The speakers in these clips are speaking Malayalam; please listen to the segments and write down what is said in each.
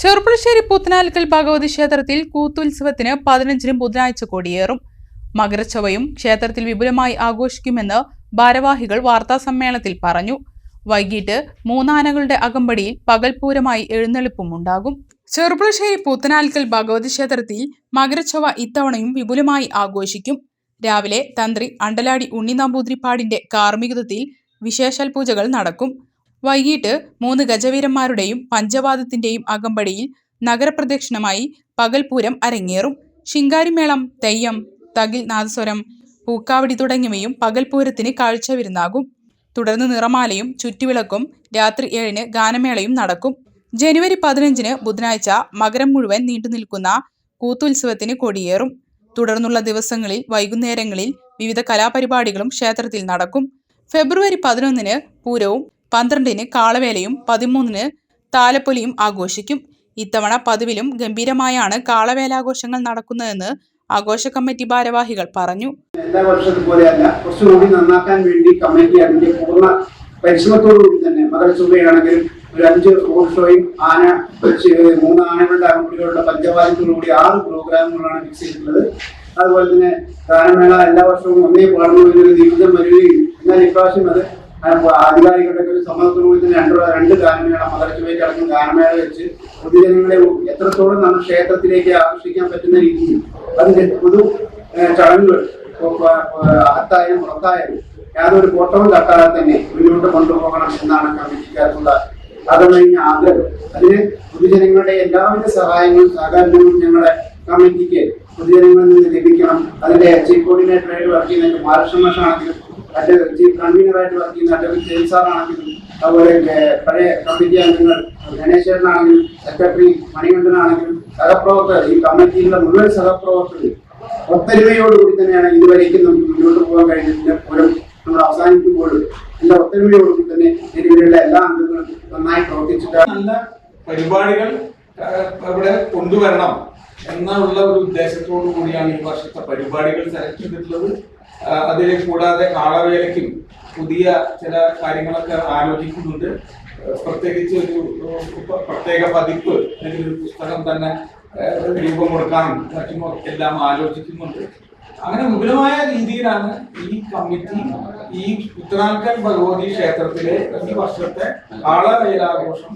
ചെറുപ്പുളശ്ശേരി പുത്തനാൽക്കൽ ഭഗവതി ക്ഷേത്രത്തിൽ കൂത്തുത്സവത്തിന് പതിനഞ്ചിന് ബുധനാഴ്ച കൊടിയേറും. മകരച്ചൊവ്വയും ക്ഷേത്രത്തിൽ വിപുലമായി ആഘോഷിക്കുമെന്ന് ഭാരവാഹികൾ വാർത്താസമ്മേളനത്തിൽ പറഞ്ഞു. വൈകിട്ട് മൂന്നാനകളുടെ അകമ്പടിയിൽ പകൽപൂരമായി എഴുന്നള്ളിപ്പും ഉണ്ടാകും. ചെറുപ്പുളശ്ശേരി പുത്തനാൽക്കൽ ഭഗവതി ക്ഷേത്രത്തിൽ മകരച്ചൊവ്വ ഇത്തവണയും വിപുലമായി ആഘോഷിക്കും. രാവിലെ തന്ത്രി അണ്ടലാടി ഉണ്ണി നമ്പൂതിരിപ്പാടിന്റെ കാർമ്മികത്വത്തിൽ വിശേഷാൽ പൂജകൾ നടക്കും. വൈകിട്ട് മൂന്ന് ഗജവീരന്മാരുടെയും പഞ്ചവാദത്തിന്റെയും അകമ്പടിയിൽ നഗരപ്രദക്ഷിണമായി പകൽപൂരം അരങ്ങേറും. ശിങ്കാരിമേളം തെയ്യം തകിൽ നാദസ്വരം പൂക്കാവടി തുടങ്ങിയവയും പകൽപൂരത്തിന് കാഴ്ചവിരുന്നാകും. തുടർന്ന് നിറമാലയും ചുറ്റുവിളക്കും രാത്രി ഏഴിന് ഗാനമേളയും നടക്കും. ജനുവരി പതിനഞ്ചിന് ബുധനാഴ്ച മകരം മുഴുവൻ നീണ്ടുനിൽക്കുന്ന കൂത്തുത്സവത്തിന് കൊടിയേറും. തുടർന്നുള്ള ദിവസങ്ങളിൽ വൈകുന്നേരങ്ങളിൽ വിവിധ കലാപരിപാടികളും ക്ഷേത്രത്തിൽ നടക്കും. ഫെബ്രുവരി പതിനൊന്നിന് പൂരവും പന്ത്രണ്ടിന് കാളവേലയും പതിമൂന്നിന് താലപ്പൊലിയും ആഘോഷിക്കും. ഇത്തവണ പതിവിലും ഗംഭീരമായാണ് കാളവേലാഘോഷങ്ങൾ നടക്കുന്നതെന്ന് ആഘോഷ കമ്മിറ്റി ഭാരവാഹികൾ പറഞ്ഞു. എല്ലാ വർഷത്തെ പോലെയല്ല കുറച്ചുകൂടി നന്നാക്കാൻ വേണ്ടി കമ്മിറ്റി അതിന്റെ പൂർണ പരിശ്രമത്തോടുകൂടി തന്നെ മകരസുബയാണെങ്കിലും ഒരു അഞ്ച് റോഡ് ഷോയും ആന മൂന്ന് ആനകളുടെ അറുപടികളുടെ പഞ്ചവാദ്യത്തോടുകൂടി ആറ് പ്രോഗ്രാമുകളാണ് ഫിക്സ് ചെയ്തിട്ടുള്ളത്. അതുപോലെ തന്നെ ഗാനമേള എല്ലാ വർഷവും ഒന്നേ പാടുന്നു എന്നൊരു നിമിഷം വരികയും എന്നാൽ ഇപ്രാവശ്യം അത് ആധികാരികളുടെ ഒരു സമ്മതത്തോടുകൂടി തന്നെ രണ്ട് രണ്ട് ഗാനമേള മകരച്ചുവേക്ക് അടക്കം ഗാനമേള വെച്ച് പൊതുജനങ്ങളെ എത്രത്തോളം നമ്മൾ ക്ഷേത്രത്തിലേക്ക് ആകർഷിക്കാൻ പറ്റുന്ന രീതിയിൽ അതിന്റെ പൊതു ചടങ്ങുകൾ അകത്തായാലും പുറത്തായാലും യാതൊരു കോട്ടവും തട്ടാതെ തന്നെ മുന്നോട്ട് കൊണ്ടുപോകണം എന്നാണ് കമ്മിറ്റിക്കാർക്കുള്ള അതുകഴിഞ്ഞ ആഗ്രഹം. അതിന് പൊതുജനങ്ങളുടെ എല്ലാവിധ സഹായങ്ങളും സഹകരണങ്ങളും ഞങ്ങളെ കമ്മിറ്റിക്ക് പൊതുജനങ്ങളിൽ നിന്ന് ലഭിക്കണം. അതിന്റെ ചീഫ് കോർഡിനേറ്ററായിട്ട് വർക്ക് ചെയ്യുന്ന മഹാരാഷ്ട്ര മറ്റ് ചീഫ് കൺവീനറായിട്ട് വർക്ക് ചെയ്യുന്ന അദ്ദേഹം ജയിൽ സാറാണെങ്കിലും അതുപോലെ പഴയ കമ്മിറ്റി അംഗങ്ങൾ ഗണേശ്വരനാണെങ്കിലും സെക്രട്ടറി മണികണ്ഠനാണെങ്കിലും സഹപ്രവർത്തകർ ഈ കമ്മിറ്റിയിലുള്ള മുഴുവൻ സഹപ്രവർത്തകരും ഒത്തൊരുമയോടുകൂടി തന്നെയാണ് ഇതുവരേക്കും നമുക്ക് മുന്നോട്ട് പോകാൻ കഴിഞ്ഞതിന്റെ പോലും നമ്മൾ അവസാനിക്കുമ്പോഴും എല്ലാ ഒത്തൊരുമയോടുകൂടി തന്നെ നിലവിലുള്ള എല്ലാ അംഗങ്ങളും നന്നായി പ്രവർത്തിച്ചിട്ട് നല്ല പരിപാടികൾ ഇവിടെ കൊണ്ടുവരണം എന്നുള്ള ഒരു ഉദ്ദേശത്തോടു കൂടിയാണ് ഈ വർഷത്തെ പരിപാടികൾ സെലക്ട് ചെയ്തിട്ടുള്ളത്. അതിൽ കൂടാതെ കാളവേലയ്ക്കും പുതിയ ചില കാര്യങ്ങളൊക്കെ ആലോചിക്കുന്നുണ്ട്. പ്രത്യേകിച്ച് ഒരു പ്രത്യേക പതിപ്പ് അല്ലെങ്കിൽ ഒരു പുസ്തകം തന്നെ രൂപം കൊടുക്കാനും മറ്റും എല്ലാം ആലോചിക്കുന്നുണ്ട്. അങ്ങനെ വിപുലമായ രീതിയിലാണ് ഈ കമ്മിറ്റി ഈ ഉത്തരാൽക്കൽ ഭഗവതി ക്ഷേത്രത്തിലെ ഈ വർഷത്തെ കാളവേലാഘോഷം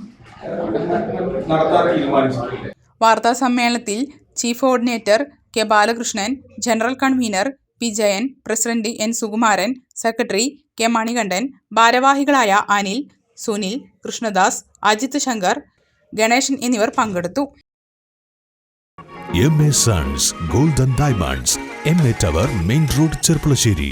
നടത്താൻ തീരുമാനിച്ചിട്ടുണ്ട് വാർത്താ സമ്മേളനത്തിൽ chief coordinator K Balakrishnan general convener P Jayan president N Sukumaran secretary K Manikandan ഭാരവാഹികളായ അനിൽ സുനിൽ കൃഷ്ണദാസ് അജിത് ശങ്കർ ഗണേശൻ എന്നിവർ പങ്കെടുത്തു. M A sons golden diamonds M A tower main road Cherpulassery.